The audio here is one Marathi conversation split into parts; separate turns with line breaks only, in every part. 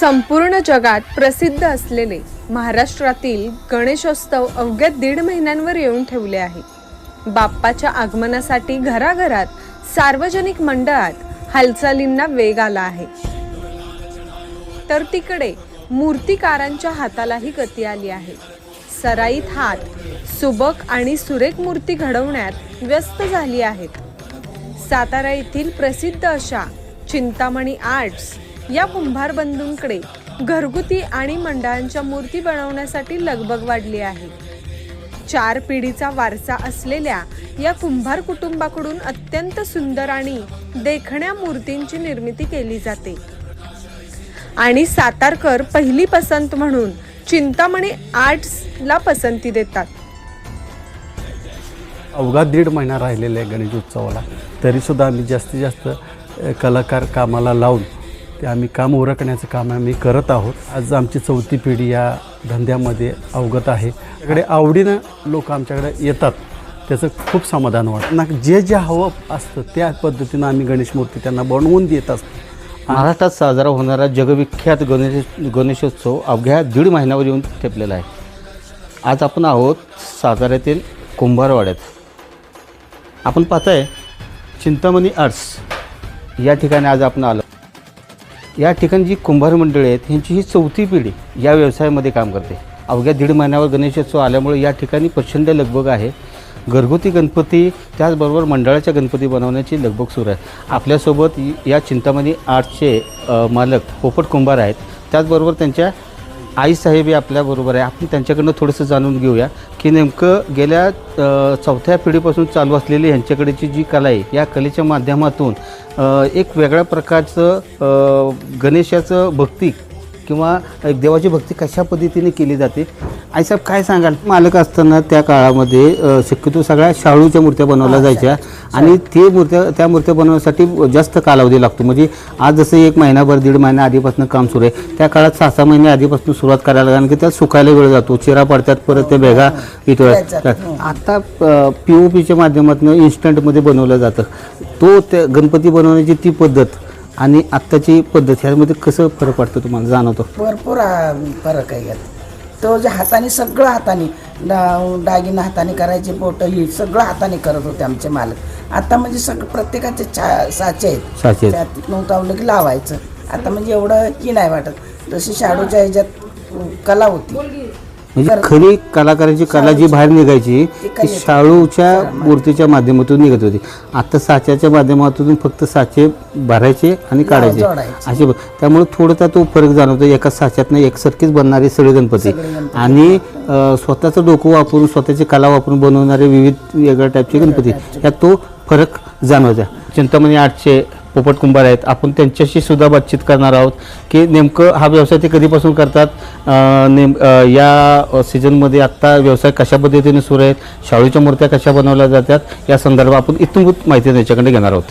संपूर्ण जगात प्रसिद्ध असलेले महाराष्ट्रातील गणेशोत्सव अवघ्या दीड महिन्यांवर येऊन ठेवले आहे. बाप्पाच्या आगमनासाठी घराघरात सार्वजनिक मंडळात हालचालींना वेग आला आहे. तर तिकडे मूर्तिकारांच्या हातालाही गती आली आहे. सराईत हात सुबक आणि सुरेख मूर्ती घडवण्यात व्यस्त झाली आहेत. सातारा येथील प्रसिद्ध अशा चिंतामणी आर्ट्स या कुंभार बंधूंकडे घरगुती आणि मंडळांच्या मूर्ती बनवण्यासाठी लगबग वाढली आहे. चार पिढीचा वारसा असलेल्या या कुंभार कुटुंबाकडून अत्यंत सुंदर आणि देखण्या मूर्तींची निर्मिती केली जाते. आणि सातारकर पहिली पसंत म्हणून चिंतामणी आर्ट्सला पसंती देतात.
अवघा दीड महिना राहिलेला आहे गणेश उत्सवाला. तरीसुद्धा आम्ही जास्तीत जास्त कलाकार कामाला लावून ते आम्ही काम उरकण्याचं काम आम्ही करत आहोत. आज आमची चौथी पिढी या धंद्यामध्ये अवगत आहे. त्याकडे आवडीनं लोक आमच्याकडे येतात. त्याचं खूप समाधान वाटतं. ना जे जे हवं असतं त्या पद्धतीनं आम्ही गणेश मूर्ती त्यांना बनवून देत असतो.
महाराष्ट्रात साजरा होणारा जगविख्यात गणेश गणेशोत्सव अवघ्या दीड महिन्यावर येऊन ठेपलेला आहे. आज आपण आहोत साताऱ्यातील कुंभारवाड्यात. आपण पाहताय चिंतामणी आर्ट्स. या ठिकाणी आज आपण आलो. या ठिकाणी जी कुंभार मंडळी आहेत ह्यांची ही चौथी पिढी या व्यवसायामध्ये काम करते. अवघ्या दीड महिन्यावर गणेशोत्सव आल्यामुळे या ठिकाणी प्रचंड लगबग आहे. घरगुती गणपती त्याचबरोबर मंडळाच्या गणपती बनवण्याची लगबग सुरू आहे. आपल्यासोबत या चिंतामणी आर्टचे मालक पोपट कुंभार आहेत. त्याचबरोबर त्यांच्या आईसाहेब हे आपल्याबरोबर आहे. आपण त्यांच्याकडनं थोडंसं जाणून घेऊया की नेमकं गेल्या चौथ्या पिढीपासून चालू असलेली ह्यांच्याकडेची जी कला आहे या कलेच्या माध्यमातून एक वेगळ्या प्रकारचं गणेशाचं भक्ती किंवा एक देवाची भक्ती कशा पद्धतीने केली जाते? आई साहेब काय सांगाल? मालक असताना त्या काळामध्ये शक्यतो सगळ्या शाळूच्या मूर्त्या बनवल्या जायच्या आणि ते मूर्त्या त्या मूर्त्या बनवण्यासाठी जास्त कालावधी लागतो. म्हणजे आज जसं एक महिनाभर दीड महिना आधीपासून काम सुरू आहे त्या काळात सहा सहा महिने आधीपासून सुरुवात करायला कारण की त्यात सुकायला वेळ जातो चिरा पडतात परत ते भेगा इथं आता पी ओ पीच्या माध्यमातून इन्स्टंटमध्ये बनवलं जातं. तो त्या गणपती बनवण्याची ती पद्धत आणि आत्ताची पद्धत ह्यामध्ये कसं फरक पडतो तुम्हाला जाणवतो?
भरपूर आ, फरक आहे यात. तो जे हाताने सगळं हाताने डा दागिनं हाताने करायचे बोटं ही सगळं हाताने करत होते आमचे मालक. आता म्हणजे सगळं प्रत्येकाचे चा साचे आहेत.
साचे आहेत.
त्यात नव्हतं की लावायचं. आता म्हणजे एवढं ही नाही वाटत. जशी शाडूच्या ह्याच्यात कला होती.
म्हणजे खरी कलाकाराची कला जी बाहेर निघायची ती शाळूच्या मूर्तीच्या माध्यमातून निघत होती. आता साच्याच्या माध्यमातून फक्त साचे भरायचे आणि काढायचे. असे त्यामुळे थोडासा तो फरक जाणवतो. एका साच्यातनं एकसारखीच बनणारे सगळे गणपती. आणि स्वतःचं डोकं वापरून स्वतःची कला वापरून बनवणारे विविध वेगळ्या टाईपचे गणपती. यात तो फरक जाणवता. चिंतामणी आर्टचे पोपट कुंभार आहेत. आपण त्यांच्याशी सुद्धा बातचीत करणार आहोत की नेमकं हा व्यवसाय ते कधीपासून करतात? नेम या सीझनमध्ये आत्ता व्यवसाय कशा पद्धतीने सुरू आहेत? शाळूच्या मूर्त्या कशा बनवल्या जातात? या संदर्भात आपण इथून माहिती त्यांच्याकडे घेणार आहोत.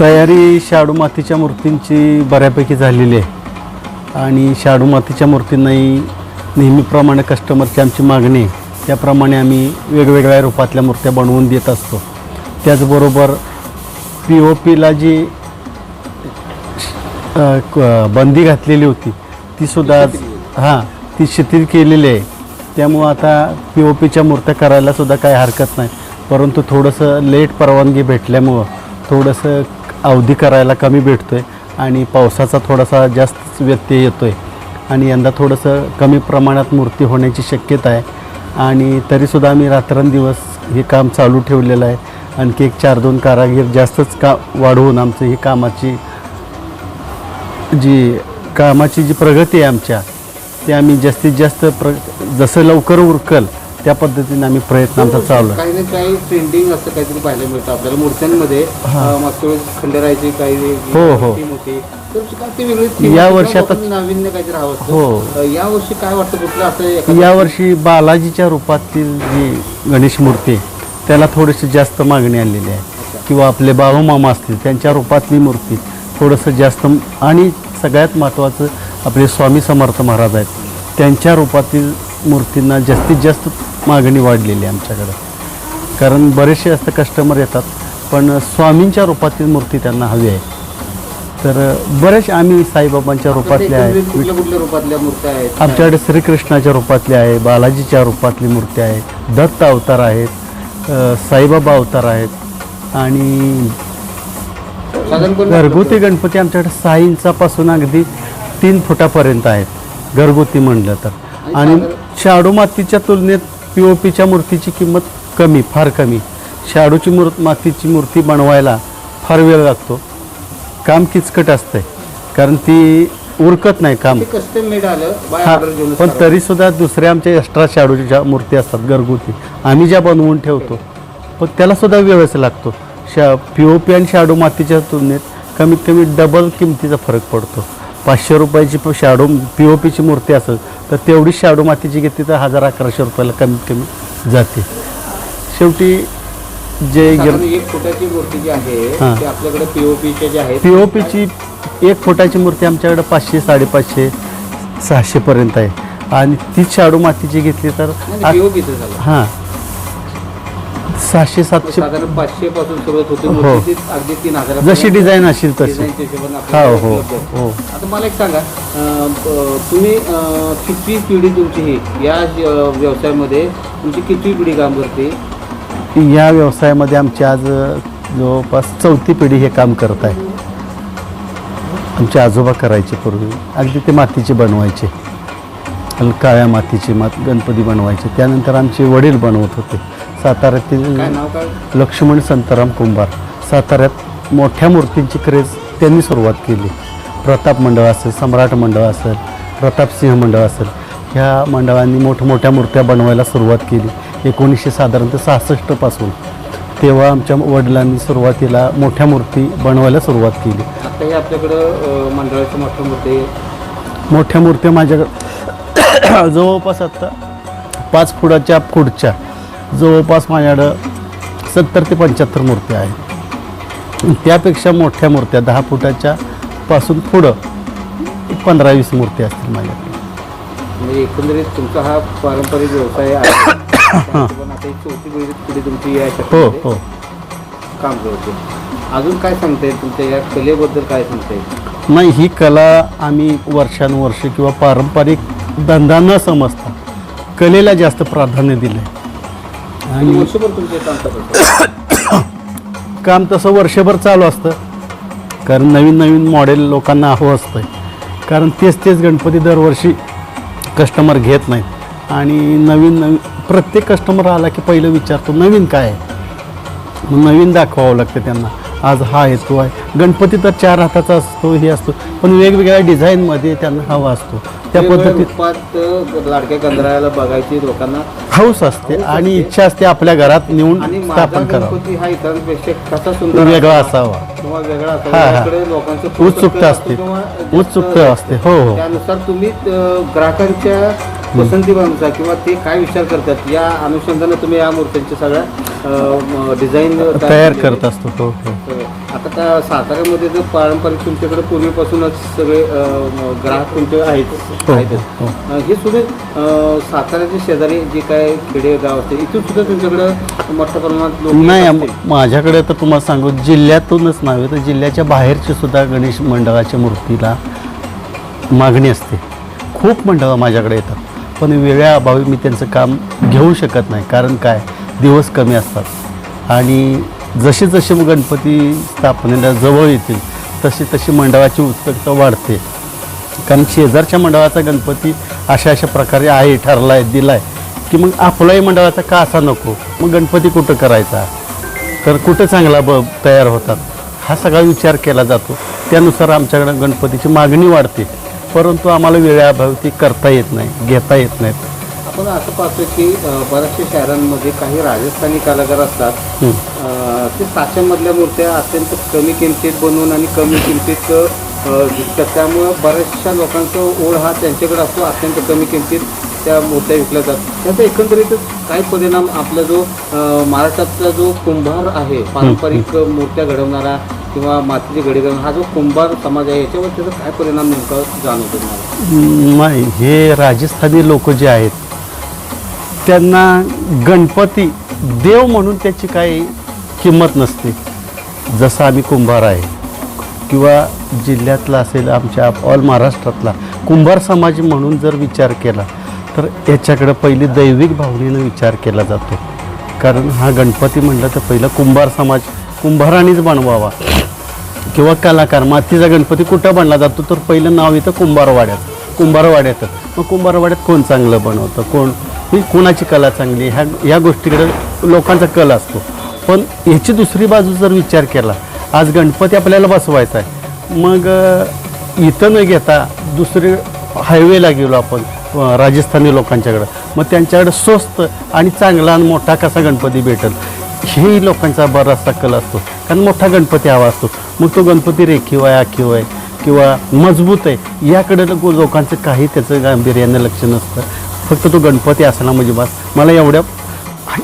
तयारी शाडू मातीच्या मूर्तींची बऱ्यापैकी झालेली आहे. आणि शाडू मातीच्या मूर्तींनाही नेहमीप्रमाणे कस्टमरची आमची मागणी आहे. त्याप्रमाणे आम्ही वेगवेगळ्या रूपातल्या मूर्त्या बनवून देत असतो. त्याचबरोबर पी ओ पीला जी बंदी घातलेली होती तीसुद्धा हां ती शिथिल केलेली आहे. त्यामुळं आता पी ओ पीच्या मूर्त्या करायला सुद्धा काही हरकत नाही. परंतु थोडंसं लेट परवानगी भेटल्यामुळं थोडंसं अवधी करायला कमी भेटतो आहे आणि पावसाचा थोडासा जास्त व्यत्यय येतो आहे आणि यंदा थोडंसं कमी प्रमाणात मूर्ती होण्याची शक्यता आहे. आणि तरीसुद्धा आम्ही रात्रंदिवस हे काम चालू ठेवलेलं आहे. आणखी एक चार दोन कारागीर जास्तच का वाढवून आमचं ही कामाची जी कामाची जी प्रगती आहे आमच्या ते आम्ही जास्तीत जास्त प्र जसं लवकर उरकल त्या पद्धतीने आम्ही प्रयत्न आमचा चालू आहे.
काही ना काही ट्रेंडिंग असं काहीतरी पाहायला मिळतं आपल्याला. मूर्त्यांमध्ये मागच्या वेळेस खंडेरायची काही
हो, हो.
theme होती. तर काय ते वेगळी theme
या
होती.
वर्षी आता-
लोकांना नाविन्य काहीतरी हवं असतं.
हो.
या वर्षी काय वाटतं? कुठलं असं एखादं-
यावर्षी बालाजीच्या रूपातील जी गणेश मूर्ती आहे, त्याला थोडीशी जास्त मागणी आलेली आहे. किंवा आपले बाळूमामा असतील त्यांच्या रूपातली मूर्ती थोडंसं जास्त आणि सगळ्यात महत्त्वाचं आपले स्वामी समर्थ महाराज आहेत. त्यांच्या रूपातील मूर्तींना जास्तीत जास्त मागणी वाढलेली आहे आमच्याकडं. कारण बरेचसे असं कस्टमर येतात पण स्वामींच्या रूपातील मूर्ती त्यांना हवी आहे. तर बरेच आम्ही साईबाबांच्या रूपातल्या
रूपातल्या आहेत?
आमच्याकडे श्रीकृष्णाच्या रूपातली आहे बालाजीच्या रूपातली मूर्ती आहे दत्त अवतार आहेत साईबाबा अवतार आहेत आणि घरगुती गणपती आमच्याकडे सहा इंचापासून अगदी तीन फुटापर्यंत आहेत. घरगुती म्हणलं तर. आणि शाडू मातीच्या तुलनेत पी ओ पीच्या मूर्तीची किंमत कमी फार कमी. शाडूची मूर मातीची मूर्ती बनवायला फार वेळ लागतो. काम किचकट असतंय. कारण ती उरकत नाही काम. हा पण तरीसुद्धा दुसऱ्या आमच्या एक्स्ट्रा शाडूच्या मूर्ती असतात घरगुती आम्ही ज्या बनवून ठेवतो पण त्यालासुद्धा वेळच लागतो. शा पी ओ पी आणि शाडू मातीच्या तुलनेत कमीत कमी डबल किमतीचा फरक पडतो. पाचशे रुपयाची शाडू पी ओ पीची मूर्ती असेल तर तेवढीच शाडू मातीची घेतली तर हजार अकराशे रुपयाला कमीत कमी जाते. शेवटी जे
एक फुटाची मूर्ती जी आहे
हा.
आपल्याकडे पीओपीच्या जे आहेत
पी ओ पीची एक फुटाची मूर्ती आमच्याकडे पाचशे साडेपाचशे सहाशेपर्यंत आहे. आणि तीच शाडू मातीची घेतली तर हां. सहाशे सातशे.
साधारण पाचशे पासून सुरुवात होते.
हो.
ती अगदी तीन हजार
जशी डिझाइन असेल तशी. हो हो हो.
आता मला एक सांगा अं, ब- तुम्ही अं, कितवी पिढी तुमची ही? या ज- व्यवसायामध्ये तुमची कितवी पिढी काम करते?
या व्यवसायामध्ये आमची आज अ, जवळपास चौथी पिढी हे काम करत आहे. आमचे आजोबा करायचे पूर्वी. अगदी ते मातीचे बनवायचे. आणि काळ्या मातीचे मात गणपती बनवायचे. त्यानंतर आमचे वडील बनवत होते. साताऱ्यातील
काय नाव काय?
लक्ष्मण संताराम कुंभार. साताऱ्यात मोठ्या मूर्तींची क्रेज त्यांनी सुरुवात केली. प्रताप मंडळ असेल सम्राट मंडळ असेल प्रतापसिंह मंडळ असेल ह्या मंडळांनी मोठमोठ्या मूर्त्या बनवायला सुरुवात केली. एकोणीसशे साधारणतः सहासष्टपासून तेव्हा आमच्या वडिलांनी सुरुवातीला मोठ्या मूर्ती बनवायला सुरुवात केली.
आता हे आपल्याकडं अं, मंडळाचे मोठे मोठे
मोठ्या मूर्त्या माझ्याकडं जवळपास आत्ता पाच फुटाच्या पुढच्या जवळपास माझ्याकडं सत्तर ते पंच्याहत्तर मूर्त्या आहेत. त्यापेक्षा मोठ्या मूर्त्या दहा फुटाच्या पासून पुढं पंधरा वीस मूर्त्या असतील माझ्याकडे.
म्हणजे एकंदरीत तुमचा हा पारंपरिक व्यवसाय आहे. पण आता ही चौथी पिढी पिढी तुमची या
हो
क्षेत्रामध्ये
हो.
काम करते. अजून काय सांगता येईल तुमच्या या कलेबद्दल काय सांगता येईल
नाही ही कला आम्ही वर्षानुवर्ष किंवा पारंपरिक धंदा न समजता कलेला जास्त प्राधान्य दिलं आहे
आणि वर्षभर तुमचे काम
तसं वर्षभर चालू असतं. कारण नवीन नवीन मॉडेल लोकांना हवं असतं कारण तेच तेच गणपती दरवर्षी कस्टमर घेत नाहीत. आणि नवीन नवीन प्रत्येक कस्टमर आला की पहिलं विचारतो नवीन काय आहे? मग नवीन दाखवावं लागतं त्यांना. आज हा आहे तो आहे गणपती तर चार हाताचा असतो हे असतो पण वेगवेगळ्या डिझाईनमध्ये त्यांना हवा असतो. त्या पद्धतीत
लाडक्या गंधराला बघायची लोकांना
हौस असते आणि इच्छा असते आपल्या घरात नेऊन स्थापन करावं. वेगळा
असावा.
उत्सुकता असते. उत्सुकता असते. हो हो.
त्यानुसार तुम्ही ग्राहकांच्या पसंतीनुसार किंवा ते काय विचार करतात या अनुषंगाने तुम्ही या मूर्त्यांच्या सगळ्या डिझाईन
तयार करत असतो. हो हो.
आता साताऱ्यामध्ये जर पारंपरिक तुमच्याकडे पूर्वीपासूनच सगळे ग्राहक तुमचे आहेत
हो. हो.
अ, हे सुद्धा अ, साताऱ्याच्या शेजारी जे काय खेडे गाव असते इथून सुद्धा तुमच्याकडं मोठ्या प्रमाणात
नाही. माझ्याकडे तर तुम्हाला सांगू जिल्ह्यातूनच नव्हे तर जिल्ह्याच्या बाहेरची सुद्धा गणेश मंडळाच्या मूर्तीला मागणी असते खूप मंडळं माझ्याकडे येतात पण वेळा अभावी मी त्यांचं काम घेऊ शकत नाही कारण काय दिवस कमी असतात आणि जसे जसे मग गणपती स्थापनेला जवळ येतील तशी तशी मंडळाची उत्सुकता वाढते. कारण शेजारच्या मंडळाचा गणपती अशा अशा प्रकारे आहे ठरला आहे दिला आहे की मग आपलाही मंडळाचा का असा नको? मग गणपती कुठं करायचा? तर कुठं चांगला ब तयार होतात? हा सगळा विचार केला जातो. त्यानुसार आमच्याकडं गणपतीची मागणी वाढते. परंतु आम्हाला वेळेअभावी ती करता येत नाही घेता येत नाहीत.
आपण असं पाहतो की बऱ्याचशा शहरांमध्ये काही राजस्थानी कलाकार असतात. ते साच्यामधल्या मूर्त्या अत्यंत कमी किमतीत बनवून आणि कमी किमतीत विकतात. त्यामुळं बऱ्याचशा लोकांचा ओढ हा त्यांच्याकडे असतो अत्यंत कमी किमतीत त्या मूर्त्या विकल्या जातात. त्याचा एकंदरीतच काय परिणाम आपला जो महाराष्ट्रातला जो कुंभार आहे पारंपरिक मूर्त्या घडवणारा किंवा मातीची घडी घडवणारा हा जो कुंभार समाज आहे याच्यावर त्याचा काय परिणाम नेमका जाणवतो
नाही हे राजस्थानी लोक जे आहेत त्यांना गणपती देव म्हणून त्याची काही किंमत नसते. जसं आम्ही कुंभार आहे किंवा जिल्ह्यातला असेल आमच्या ऑल महाराष्ट्रातला कुंभार समाज म्हणून जर विचार केला तर याच्याकडं पहिली दैविक भावनेनं विचार केला जातो. कारण हा गणपती म्हणलं तर पहिलं कुंभार समाज कुंभारानेच बनवावा. किंवा कलाकार मातीचा गणपती कुठं बनला जातो तर पहिलं नाव येतं कुंभारवाड्यात कुंभारवाड्यात. मग कुंभारवाड्यात कोण चांगलं बनवतं? कोण ही कोणाची कला चांगली ह्या ह्या गोष्टीकडे लोकांचा कल असतो. पण ह्याची दुसरी बाजू जर विचार केला आज गणपती आपल्याला बसवायचा आहे. मग इथं न घेता दुसरे हायवेला गेलो आपण राजस्थानी लोकांच्याकडं. मग त्यांच्याकडं स्वस्त आणि चांगला आणि मोठा कसा गणपती भेटेल? हेही लोकांचा बराचसा कल असतो. कारण मोठा गणपती हवा असतो. मग तो गणपती रेखीव आहे आखीव आहे किंवा मजबूत आहे याकडे लोकांचं काही त्याचं गांभीर्यानं लक्ष नसतं. फक्त तो गणपती असला म्हणजे बस मला एवढ्या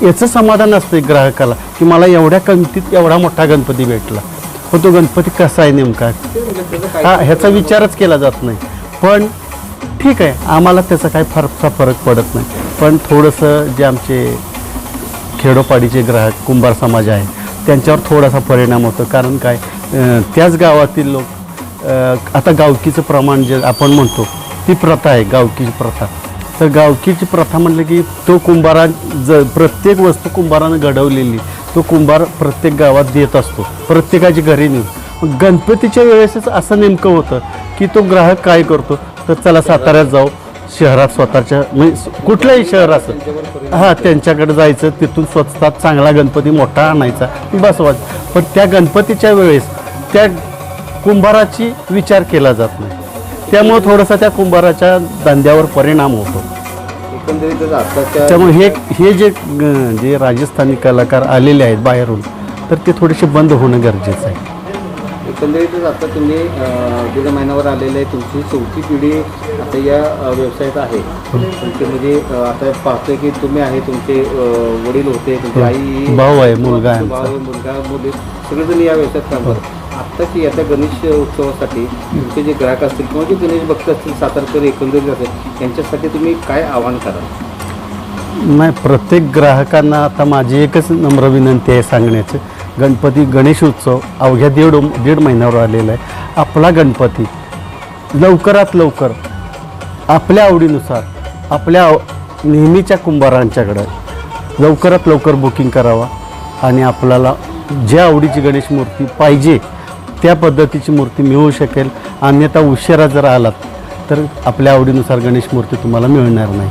याचं समाधान असतं ग्राहकाला की मला एवढ्या किमतीत एवढा मोठा गणपती भेटला. पण तो गणपती कसा आहे नेमका? हा ह्याचा विचारच केला जात नाही. पण ठीक आहे आम्हाला त्याचा काही फारसा फरक पडत नाही. पण थोडंसं जे आमचे खेडोपाडीचे ग्राहक कुंभार समाज आहे त्यांच्यावर थोडासा परिणाम होतो. कारण काय त्याच गावातील लोक आता गावकीचं प्रमाण जे आपण म्हणतो ती प्रथा आहे गावकीची प्रथा. तर गावकीची प्रथा म्हटलं की तो कुंभारा ज प्रत्येक वस्तू कुंभारानं घडवलेली. तो कुंभार प्रत्येक गावात देत असतो. प्रत्येकाची घरी नेऊन. मग गणपतीच्या वेळेसच असं नेमकं होतं की तो ग्राहक काय करतो? तर चला साताऱ्यात जाऊ. शहरात स्वतःच्या म्हणजे कुठल्याही शहराचं हां त्यांच्याकडे जायचं. तिथून स्वस्तात चांगला गणपती मोठा आणायचा. बसवायचा पण त्या गणपतीच्या वेळेस त्या कुंभाराची विचार केला जात नाही. त्यामुळं थोडासा त्या कुंभाराच्या धंद्यावर परिणाम होतो.
एकंदरीतच
त्यामुळे हे हे जे जे राजस्थानी कलाकार आलेले आहेत बाहेरून तर ते थोडेसे बंद होणं गरजेचं आहे.
एकंदरीतच आता तुम्ही अं, दीड महिन्यावर आलेले आहे तुमची चौथी पिढी आता या अं, व्यवसायात आहे. तुमची म्हणजे अं, आता पाहतोय की तुम्ही आहे तुमचे अं, वडील होते तुमची आई
भाऊ आहे, मुलगा आहे
भाऊ
आमचा.
मुलगा मुली सगळेजण या व्यवसायात काम करतात. आत्ताची आता गणेश उत्सवासाठी तुमचे जे ग्राहक असतील किंवा जे गणेश भक्त असतील सातारकर एकंदरीत असेल यांच्यासाठी तुम्ही काय आव्हान कराल?
नाही प्रत्येक ग्राहकांना आता माझी एकच नम्र विनंती आहे सांगण्याचं. गणपती गणेश उत्सव अवघ्या दीड दीड महिन्यावर आलेला आहे. आपला गणपती लवकरात लवकर आपल्या आवडीनुसार आपल्या आव- नेहमीच्या कुंभारांच्याकडं लवकरात लवकर बुकिंग करावा आणि आपल्याला ज्या आवडीची गणेश मूर्ती पाहिजे त्या पद्धतीची मूर्ती मिळू शकेल. अन्यथा उशिरा जर आलात तर आपल्या आवडीनुसार गणेश मूर्ती तुम्हाला मिळणार नाही.